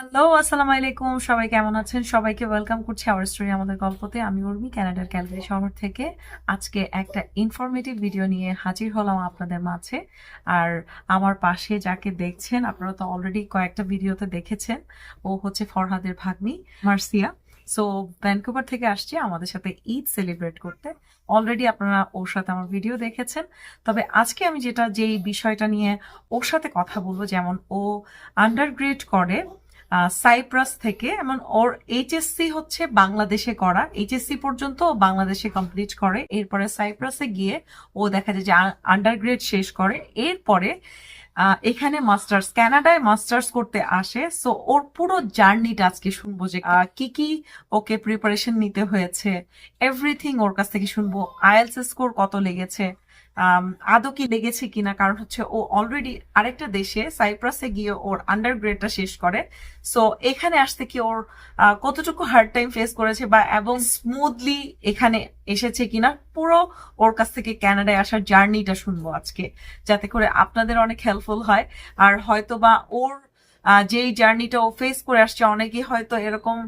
Hello, আসসালামু আলাইকুম। সবাই কেমন আছেন? সবাইকে ওয়েলকাম করছি আওয়ার স্টোরি আমাদের গল্পতে। আমি উর্মি কানাডার ক্যালগারি শহর থেকে আজকে একটা ইনফরমেটিভ ভিডিও নিয়ে হাজির হলাম আপনাদের মাঝে। আর আমার পাশে যাকে দেখছেন, আপনারা তো অলরেডি কয়েকটা ভিডিওতে দেখেছেন, ও হচ্ছে ফরহাদের ভাগ্নি, মার্সিয়া। সো ভ্যানকুভার থেকে আসছে আমাদের সাথে ঈদ সেলিব্রেট করতে। অলরেডি আপনারা ওর সাথে আমার ভিডিও দেখেছেন। তবে আজকে আমি যেটা, যেই বিষয়টা নিয়ে ওর সাথে কথা বলব, যেমন ও আন্ডারগ্রেড করে সাইপ্রাস থেকে এমন ওর এইচএসসি হচ্ছে বাংলাদেশে করা। এইচএসসি পর্যন্ত বাংলাদেশে কমপ্লিট করে। এরপরে সাইপ্রাসে গিয়ে ও দেখা যায় যে আন্ডারগ্রেড শেষ করে। এরপরে এখানে মাস্টার্স কানাডায় মাস্টার্স করতে আসে। সো ওর পুরো জার্নিটা আজকে শুনব যে কি কি ওকে প্রিপারেশন নিতে হয়েছে। এভরিথিং ওর কাছ থেকে শুনব। আইএলস স্কোর কত লেগেছে। আদৌ কি লেগেছে কিনা? কারণ হচ্ছে ও অলরেডি আরেকটা দেশে সাইপ্রাসে গিয়ে ওর আন্ডার গ্রেডটা শেষ করে। সো এখানে আসতে কি ওর কতটুকু হার্ড টাইম ফেস করেছে বা এবং স্মুথলি এখানে এসেছে কিনা? পুরো ওর কাছ থেকে ক্যানাডায় আসার জার্নিটা শুনব আজকে, যাতে করে আপনাদের অনেক হেল্পফুল হয়। আর হয়তো বা ওর যেই জার্নিটা ও ফেস করে আসছে, অনেকেই হয়তো এরকম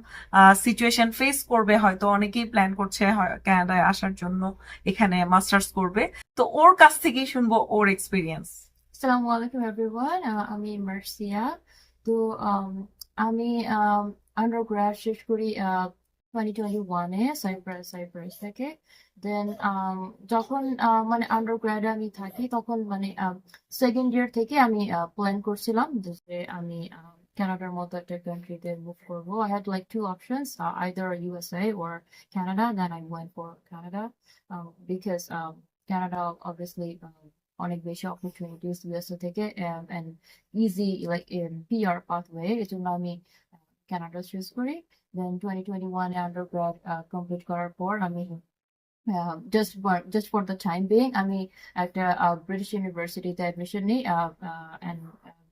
সিচুয়েশন ফেস করবে, হয়তো অনেকেই প্ল্যান করছে কানাডায় আসার জন্য এখানে মাস্টার্স করবে। তো ওর কাছ থেকেই শুনব ওর এক্সপিরিয়েন্স আসসালামু আলাইকুম এভরিওয়ান আমি মার্সিয়া। তো, আমি আন্ডারগ্রাড শেষ করি টোয়েন্টি টোয়েন্টি ওয়ানে সাইপ্রাস সাইপ্রাস থেকে। দেন যখন আহ, মানে আন্ডারগ্রাডে আমি থাকি তখন মানে সেকেন্ড ইয়ার থেকে আমি প্ল্যান করছিলাম যে আমি কানাডার মতো একটা কান্ট্রিতে মুভ করব। I had like two options either USA or Canada then I went for Canada because Canada obviously অনেক বেশি অপরচুনিটিস ইউএসএ থেকে and easy like PR pathway এই জন্য আমি কানাডা চুজ করি। দেন টোয়েন্টি টোয়েন্টি ওয়ানে আন্ডারগ্রাড কমপ্লিট করার পর আমি just just for the time being আমি একটা ব্রিটিশ ইউনিভার্সিটিতে অ্যাডমিশন নিই and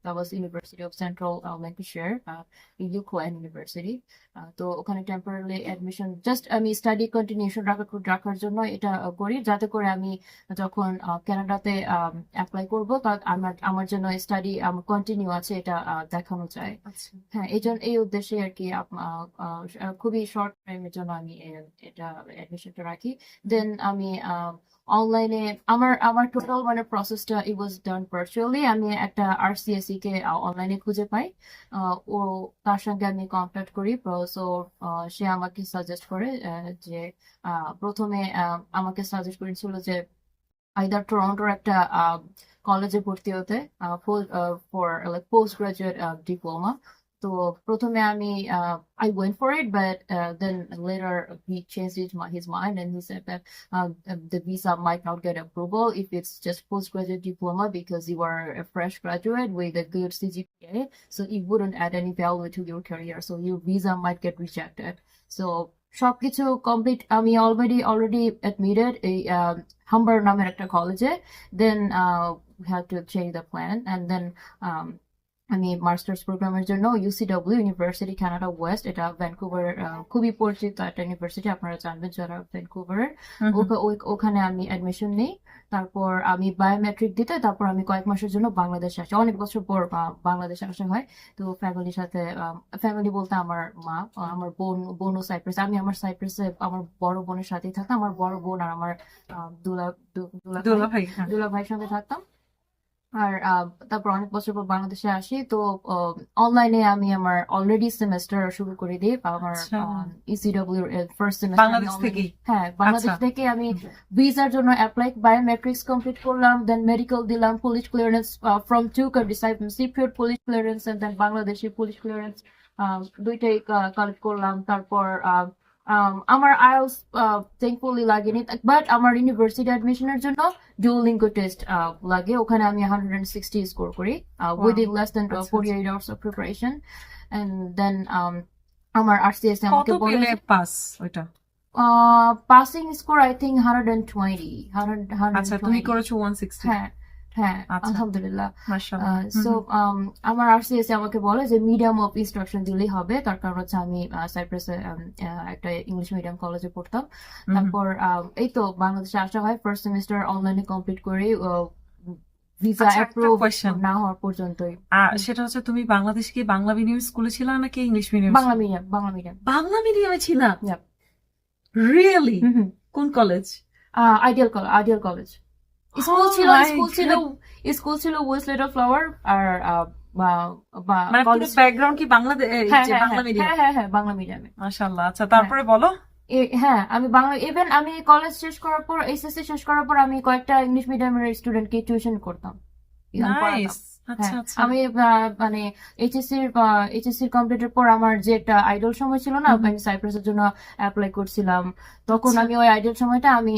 that was University of Central uh, Lancashire, uh, UCLan University. Uh, তো ওখানে টেম্পোরারি অ্যাডমিশন জাস্ট আমি স্টাডি কন্টিনিউশন রাখার জন্য এটা করি। যাতে করে আমি যখন কানাডাতে অ্যাপ্লাই করব তখন আমার আমার জন্য স্টাডি কন্টিনিউ আছে এটা দেখানো যায়। আচ্ছা। হ্যাঁ এই জন্য এই উদ্দেশ্যে আর কি খুবই শর্ট টাইমের জন্য আমি এটা অ্যাডমিশনটা রাখি। দেন আমি অনলাইনে আমার আমার টোটাল মানে প্রসেসটা ইট ওয়াজ ডান ভার্চুয়ালি আমি একটা আরসিএসি কে অনলাইনে খুঁজে পাই। ও তার সঙ্গে আমি কন্ট্যাক্ট করি সো সে আমাকে সাজেস্ট করে যে প্রথমে আমাকে সাজেস্ট করেছিল যে আইদার টরন্টোর একটা কলেজে ভর্তি হতে for like post graduate diploma তো প্রথমে আমি I went for it but then later he change his mind and he said that the visa might not get approval if it's just postgraduate diploma because you are a fresh graduate with a good CGPA so it wouldn't add any value to your career so your visa might get rejected so সবকিছু complete আমি already already admitted এই Humber নামের একটা কলেজে then have to change the plan and then আমি masters প্রোগ্রামের জন্য UCW university Canada west এটা ভ্যানকুভার খুবই পরিচিত একটা ইউনিভার্সিটি আপনারা জানবেন যারা ভ্যানকুভারের ওখানে আমি অ্যাডমিশন নিই। তারপর আমি বায়োমেট্রিক দিতে তারপর আমি কয়েক মাসের জন্য বাংলাদেশে আসি। অনেক বছর পর বাংলাদেশে আসা হয়। তো ফ্যামিলির সাথে ফ্যামিলি বলতে আমার মা আমার বোন বোনও সাইপ্রাস আমি আমার সাইপ্রাসে আমার বড় বোনের সাথেই থাকতাম। আমার বড় বোন আর আমার দুলা দুলা দুলা ভাই ভাই হ্যাঁ। দুলা ভাইয়ের সঙ্গে থাকতাম। আর তারপর অনেক বছর পর বাংলাদেশে আসি তো অনলাইনে আমি আমার অলরেডি সেমেস্টার শুরু করে দিই আমার। ইসিডব্লিউ ফার্স্ট সেমেস্টার বাংলাদেশ থেকেই হ্যাঁ বাংলাদেশ আচ্ছা। থেকে আমি ভিসার জন্য অ্যাপ্লাই বায়োমেট্রিক্স কমপ্লিট করলাম দেন মেডিকেল দিলাম police clearance from two countries I police clearance and then Bangladeshi police clearance দুইটাই কালেক্ট করলাম তারপর আমার আইএলস থ্যাঙ্কফুলি লাগেনি বাট আমার ইউনিভার্সিটি অ্যাডমিশনের জন্য ডুওলিঙ্গো টেস্ট লাগে ওখানে আমি হান্ড্রেড অ্যান্ড সিক্সটি স্কোর করি within less than forty eight hours of preparation and then um, আমার আরসিএস আমাকে বলে পাস ওইটা passing score I think hundred and twenty hundred আচ্ছা তুমি করেছ ওয়ান সিক্সটি হ্যাঁ হ্যাঁ আচ্ছা। আলহামদুলিল্লাহ। মাশাআল্লাহ। সো আমার আরসিএস আমাকে বলে যে মিডিয়াম অফ ইনস্ট্রাকশন দিলেই হবে। তার কারণ হচ্ছে আমি সাইপ্রাসে একটা ইংলিশ মিডিয়াম কলেজে পড়তাম। তারপর এই তো বাংলাদেশে আসা হয়। ফার্স্ট সেমিস্টার অনলাইনে কমপ্লিট করে। ভিসা অ্যাপ্রুভ না হওয়ার পর্যন্তই। সেটা হচ্ছে তুমি বাংলাদেশ কি বাংলা মিডিয়াম স্কুলে ছিল নাকি English medium Bangla medium Bangla medium Bangla মিডিয়ামে ছিল? Yep. রিয়েলি কোন college ideal college ideal college school ছিল স্কুল ছিল স্কুল ছিল ওয়েস্ট ফ্লাওয়ার আর মানে ব্যাকগ্রাউন্ড কি বাংলাদেশ হ্যাঁ হ্যাঁ বাংলা হ্যাঁ, মিডিয়াম হ্যাঁ হ্যাঁ হ্যাঁ বাংলা মিডিয়ামে মাশাআল্লাহ আচ্ছা তারপরে বলো। হ্যাঁ আমি বাংলা ইভেন আমি কলেজ শেষ করার পর এইচএসসি শেষ করার পর আমি কয়েকটা ইংলিশ মিডিয়ামের স্টুডেন্টকে টিউশন করতাম। আচ্ছা হ্যাঁ, আচ্ছা। আমি মানে এইচএসসি এইচএসসি কমপ্লিটের পর আমার যে একটা আইডল সময় ছিল না। আমি সাইপ্রাসের জন্য অ্যাপ্লাই করছিলাম। তখন আচ্ছা। আমি ওই আইডল সময়টা আমি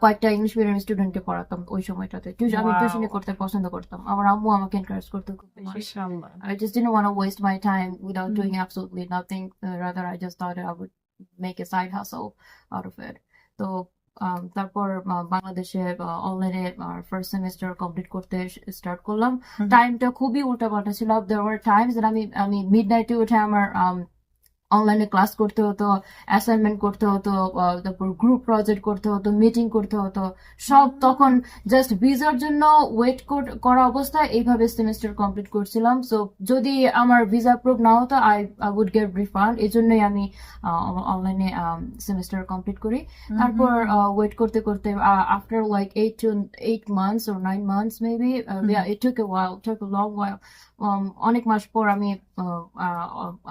কয়েকটা ইংলিশ মিডিয়াম স্টুডেন্টকে পড়াতাম ওই সময়টাতে টিউশন আমি Wow. টিউশনি করতে পছন্দ করতাম আমার আম্মু আমাকে এনকারেজ করতো খুব বেশি didn't want to waste my time without Mhm. doing absolutely nothing. Uh, rather, I just thought I would make a side hustle out of it. তো um, তারপর বাংলাদেশে অনলাইনে ফার্স্ট সেমিস্টার কমপ্লিট করতে স্টার্ট করলাম। টাইমটা খুবই উল্টাপাল্টা ছিল দেয়ার ওয়ার টাইমস আমি আমি মিড নাইটে উঠে আমার অনলাইনে ক্লাস করতে হতো অ্যাসাইনমেন্ট করতে হতো তারপর গ্রুপ প্রজেক্ট করতে হতো মিটিং করতে হতো সব তখন জাস্ট ভিসার জন্য ওয়েট করা অবস্থায় এইভাবে সেমিস্টার কমপ্লিট করছিলাম। সো যদি আমার ভিসা প্রুভ না হতো I I would get refund এই জন্যই আমি অনলাইনে সেমিস্টার কমপ্লিট করি। তারপর ওয়েট করতে করতে after like eight to eight months or nine months maybe it took a while took a long while অনেক মাস পর আমি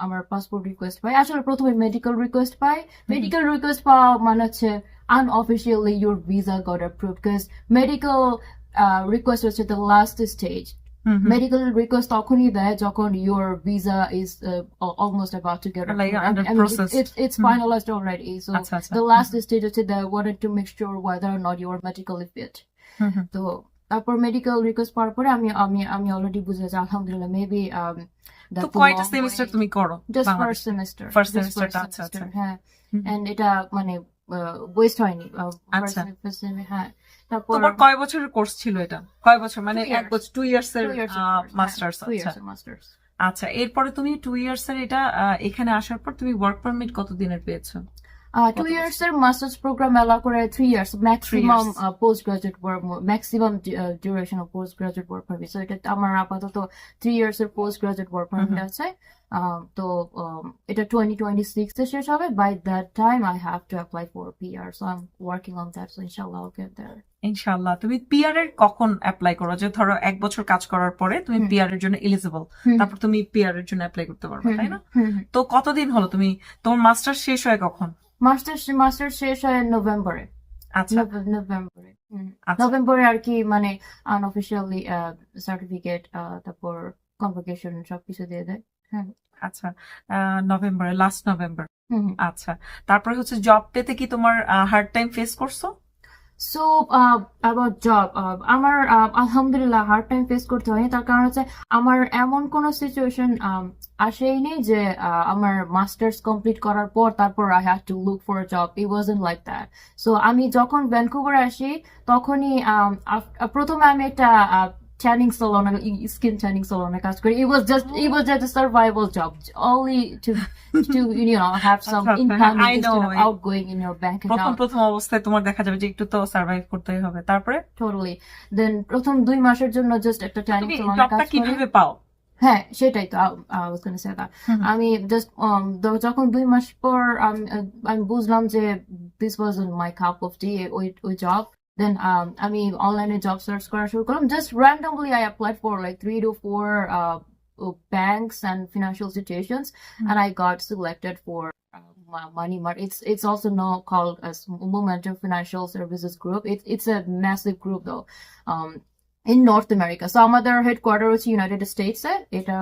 আমার পাসপোর্ট রিকোয়েস্ট পাই। আসলে প্রথমে মেডিকেল রিকোয়েস্ট পাই মেডিকেল রিকোয়েস্ট পাওয়া মানে হচ্ছে unofficially your visa got approved because medical uh, request হচ্ছে the last stage hmm, hmm. medical request তখনই দেয় যখন your visa is uh, al- almost about to get Like approved. under I mean, process. It's, it's, it's Mhm. finalized already. So আচ্ছা আচ্ছা the last stage হচ্ছে they wanted to make sure whether or not you are medically fit. হুম, হুম। তো তারপর medical request পাওয়ার পরে আমি আমি আমি already বুঝে যাচ্ছি আলহামদুলিল্লাহ মেবি তো কয়টা সেমিস্টার তুমি করো জাস্ট ফার্স্ট সেমিস্টার semester আচ্ছা, আচ্ছা। হ্যাঁ। এন্ড এটা মানে ওয়েস্ট হয়নি আচ্ছা। হ্যাঁ। তারপর তোমার কয় বছরের কোর্স ছিল এটা? কয় বছর? মানে এক বছর টু ইয়ার্স এর course, হ্যাঁ, মাস্টার্স আচ্ছা। আচ্ছা এরপরে তুমি টু ইয়ার্স এর এটা এখানে আসার পর তুমি ওয়ার্ক পারমিট কত দিনের পেয়েছ? বছর? years এর মাস্টার্স প্রোগ্রাম অ্যালাউ করে three years maximum post graduate work maximum duration of post graduate work permit so এটা আমার আপাতত থ্রি ইয়ার্স এর পোস্ট গ্রাজুয়েট ওয়ার্ক পারমিট. আছে। তো এটা টোয়েন্টি টোয়েন্টি সিক্স এ শেষ হবে। By that time I have to apply for PR so I am working on that so get there ইনশাআল্লাহ তুমি পিআর এর কখন অ্যাপ্লাই করো? যে ধরো এক বছর কাজ করার পরে তুমি। পিআর এর জন্য এলিজিবল তারপর তুমি পিআর এর জন্য অ্যাপ্লাই করতে পারবে তাই না? তো কতদিন হলো? তুমি তোমার মাস্টার শেষ হয় কখন? মাস্টার্স মাস্টার শেষ হয় নভেম্বরে। আচ্ছা। নভেম্বরে। আচ্ছা। নভেম্বরে আর কি মানে আনঅফিসিয়ালি সার্টিফিকেট তারপর কনভোকেশন সবকিছু দিয়ে দেয়। আচ্ছা আহ, নভেম্বরে লাস্ট নভেম্বর। আচ্ছা। তারপরে হচ্ছে জব পেতে কি তোমার হার্ড টাইম ফেস করছ? সো অ্যাবাউট জব আমার আলহামদুলিল্লাহ হার্ড টাইম ফেস করতে হয়নি। তার কারণ হচ্ছে আমার এমন কোনো সিচুয়েশন আসেইনি যে আহ, আমার মাস্টার্স কমপ্লিট করার পর তারপর I have to look for job E in like that so আমি যখন ভ্যানকুভার আসি তখনই um, প্রথমে আমি একটা tanning salon skin tanning salon কাজ করি it was just it was just a survival job only to to you know have some আচ্ছা, আচ্ছা, income instead of it. outgoing in your bank প্রথম account. প্রথম অবস্থায় তোমার দেখা যাবে যে একটু তো সার্ভাইভ করতেই হবে। তারপরে? টোটালি দেন প্রথম দুই মাসের জন্য জাস্ট একটা তুমি salon কাজ করি কীভাবে পাও? হ্যাঁ সেটাই তো। আমি জাস্ট যখন দুই মাস পর আমি আমি বুঝলাম যে this was my cup of tea ওই ওই job দেন আমি অনলাইনে জব সার্চ করা শুরু করলাম just randomly I applied for like three two four banks and financial institutions Hmm. and I got selected for uh, Mo- Money Mart. It's it's also now called as Momentum Financial Services Group. It's it's a massive group though. Um, in North America. So আমাদের headquarter হচ্ছে United states এ এটা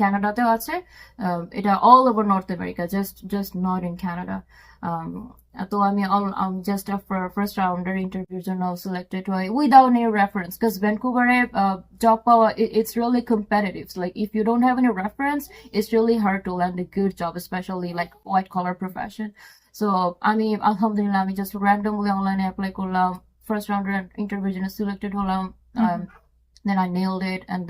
কানাডাতেও আছে আহ, এটা all over North America just just not in Canada তো আমি just first রাউন্ডের ইন্টারভিউর জন্য সিলেক্টেড হই উইদাউট এনি রেফারেন্স বিকজ ভ্যানকুভারে জব পাওয়া it's really competitive like if you don't have any reference it's really hard to land a good job specially like white collar profession so আমি আলহামদুলিল্লাহ আমি just randomly অনলাইনে apply করলাম first রাউন্ডের ইন্টারভিউর জন্য সিলেক্টেড হলাম um, then I nailed it, and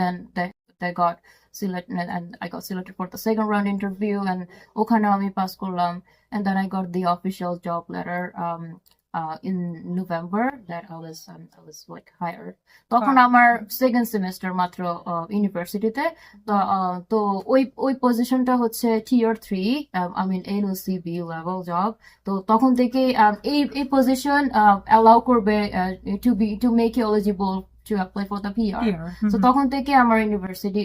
they got selected, and I got selected for the second round interview, and ওখানে আমি করলাম, and then I got the official job letter. Um, uh, in November that I was um, I was like hired. তখন. আমার second semester মাত্র ইউনিভার্সিটিতে তো uh, ওই ওই পজিশনটা হচ্ছে tier three I mean NOC B level job তো তখন থেকে um, এই এই পজিশন অ্যালাউ করবে to be to make you eligible to apply for the PR তো তখন থেকে আমার ইউনিভার্সিটি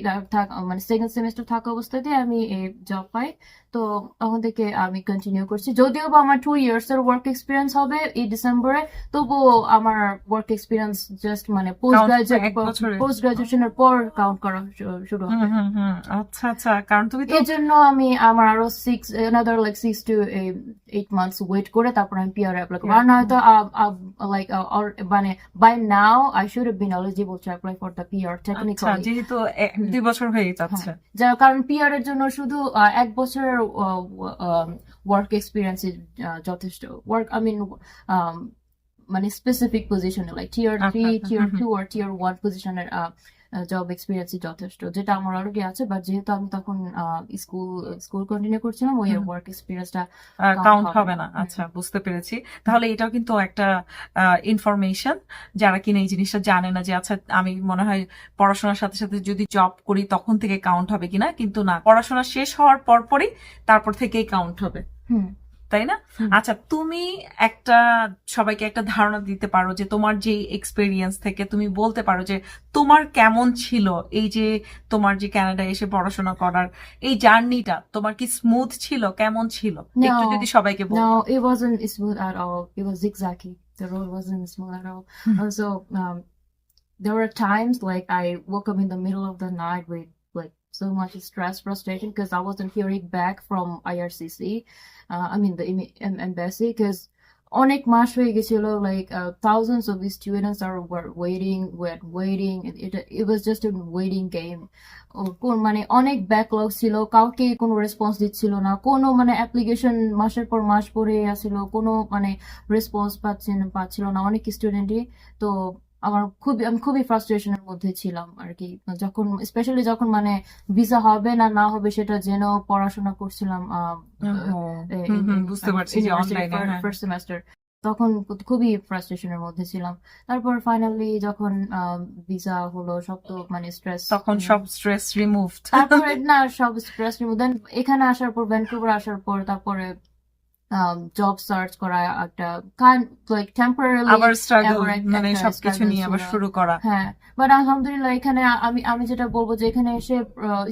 মানে সেকেন্ড সেমিস্টার থাকা অবস্থাতে আমি এই জব পাই তো তখন থেকে আমি কন্টিনিউ করছি। যদিও বা আমার টু ইয়ার্স এর ওয়ার্ক এক্সপিরিয়েন্স হবে এই ডিসেম্বরে তবুও আমার ওয়ার্ক এক্সপিরিয়েন্স জাস্ট মানে পোস্ট গ্রাজুয়েট। পোস্ট গ্রাজুয়েশনের পর কাউন্ট করা শুরু হবে। আচ্ছা আচ্ছা কারণ তুমি তো এই জন্য আমি আমার আরও six another like six to eight months wait করে তারপর আমি পিআর অ্যাপ্লাই করব। আর নয়তো লাইক মানে by now I should have been eligible to apply for the PR technically যেহেতু দুই বছর হয়ে যাচ্ছে। যা কারণ পিআর এর জন্য শুধু এক বছরের ওয়ার্ক এক্সপিরিয়েন্স যথেষ্ট ওয়ার্ক আই মিন মানে স্পেসিফিক পজিশনে লাইক টিয়ার থ্রি আচ্ছা, আচ্ছা, টিয়ার হুম, টু আর টিয়ার ওয়ান পজিশনের জব এক্সপিরিয়েন্সই যথেষ্ট যেটা আমার অলরেডি আছে বাট যেহেতু আমি তখন স্কুল স্কুল কন্টিনিউ করছিলাম ওই। ওয়ার্ক এক্সপিরিয়েন্সটা কাউন্ট হবে। না। আচ্ছা বুঝতে পেরেছি। তাহলে এটাও কিন্তু একটা ইনফরমেশন যারা কিনা এই জিনিসটা জানে না যে আচ্ছা আমি মনে হয় পড়াশোনার সাথে সাথে যদি জব করি তখন থেকে কাউন্ট হবে কিনা? কিন্তু না পড়াশোনা শেষ হওয়ার পর পরই তারপর থেকেই কাউন্ট হবে। হুম। তাই না? আচ্ছা তুমি একটা সবাইকে একটা ধারণা দিতে পারো যে তোমার যে এক্সপেরিয়েন্স থেকে তুমি বলতে পারো যে তোমার কেমন ছিল এই যে তোমার যে কানাডায় এসে পড়াশোনা করার এই জার্নিটা তোমার কি স্মুথ ছিল? কেমন ছিল? একটু যদি সবাইকে বলো। Now it wasn't smooth at all it was exactly the road wasn't smooth like I woke up in the middle of the night so much stress, frustration because I wasn't hearing back from IRCC. Uh, I mean the em- em- embassy because অনেক মাস হয়ে গেছিল like uh, thousands of these students are were waiting were waiting it, it, it was just a waiting game ও কোন মানে অনেক backlog ছিল কাউকে কোনো response দিচ্ছিল না কোনো মানে অ্যাপ্লিকেশন মাসের পর মাস পরে আসছিল কোনো মানে রেসপন্স পাচ্ছেন পাচ্ছিল না অনেক স্টুডেন্টই তো আমার খুবই আমি খুবই ফ্রাস্ট্রেশনের মধ্যে ছিলাম আর কি। যখন স্পেশালি যখন মানে ভিসা হবে না না হবে সেটা যেন পড়াশোনা করছিলাম বুঝতে পারছি ফার্স্ট সেমেস্টার তখন খুবই ফ্রাস্ট্রেশনের মধ্যে ছিলাম। তারপর ফাইনালি যখন ভিসা হলো সব তো মানে স্ট্রেস তখন সব স্ট্রেস রিমুভ তারপরে না সব স্ট্রেস রিমুভ দেন এখানে আসার পর ভ্যানকুভার আসার পর তারপরে জব সার্চ করা একটা কাইন্ড লাইক টেম্পোরারি আবার স্ট্রাগল মানে সবকিছু নিয়ে আবার শুরু করা। হ্যাঁ বাট আলহামদুলিল্লাহ এখানে আমি আমি যেটা বলব যে এখানে এসে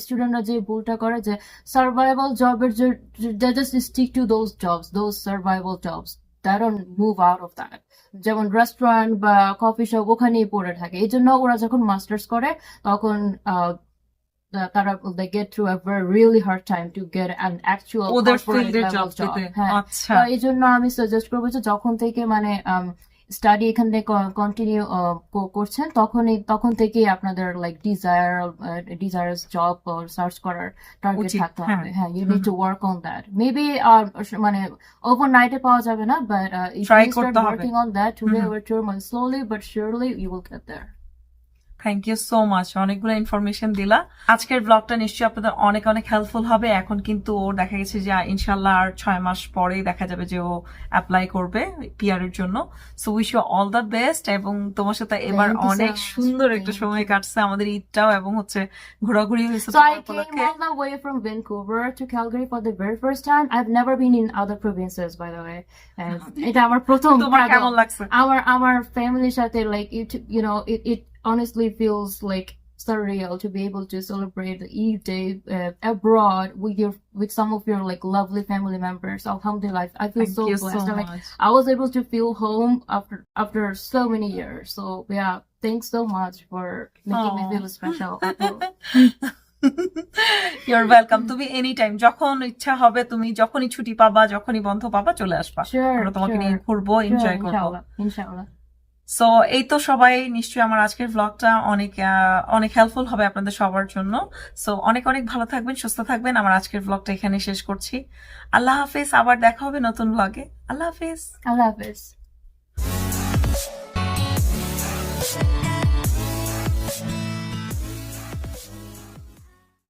স্টুডেন্টরা যে ভুলটা করে যে সার্ভাইভাল জবের যে just stick to those jobs those survival jobs that move out of that যেমন রেস্টুরেন্ট বা কফি শপ ওখানেই পড়ে থাকে। এই জন্য ওরা যখন মাস্টার্স করে তখন তা- তারা they get through a very really hard time to get an actual ওদের level জব আচ্ছা। এই জন্য আমি সাজেস্ট করব যে যখন থেকে মানে স্টাডি এখানে কন্টিনিউ করছেন তখনই তখন থেকেই আপনাদের like desire desires job search করার টার্গেট থাকতে হ্যাঁ। হবে। হ্যাঁ you need to work on that maybe মানে ওভারনাইটে পাওয়া যাবে না but you start. Working on that today hmm. Or tomorrow slowly but surely you will get there thank you so much অনেকগুলো ইনফরমেশন দিলা। আজকের ব্লগটা নিশ্চয়ই আপনাদের অনেক অনেক হেল্পফুল হবে। এখন কিন্তু ও দেখা গেছে যে ইনশাল্লাহ আর ছয় মাস পরেই দেখা যাবে যে ও অ্যাপ্লাই করবে পিআর এর জন্য। So wish you all the best এবং তোমার সাথে এবার অনেক সুন্দর একটা সময় কাটছে আমাদের ঈদটাও এবং হচ্ছে ঘোরাঘুরি হয়েছে So I came all the way from Vancouver to Calgary for the very first time. I've never been in other provinces, by the way. এটা আমার প্রথম তোমার কেমন লাগছে? Our our family's সাথে you know, it it honestly feels like surreal to be able to celebrate the Eid day uh, abroad with your with some of your like lovely family members. Alhamdulillah, I feel Thank so you so blessed. I'm like much. I was able to feel home after after so many years. So yeah, thanks so much for making me Aw. feel special. Your welcome তুমি any time যখন ইচ্ছা হবে তুমি যখনই ছুটি পাবা যখনই বন্ধ পাবা চলে আসবা Sure, আমরা তোমাকে নিয়ে sure. ঘুরবো এনজয় করবো ইনশাআল্লাহ ইনশাআল্লাহ সো এই তো সবাই, নিশ্চয়ই আমার আজকের ব্লগটা অনেক অনেক হেল্পফুল হবে আপনাদের সবার জন্য। সো অনেক অনেক ভালো থাকবেন, সুস্থ থাকবেন। আমার আজকের ব্লগটা এখানে শেষ করছি। আল্লাহ হাফেজ, আবার দেখা হবে নতুন ব্লগে আল্লাহ হাফেজ। আল্লাহ হাফেজ।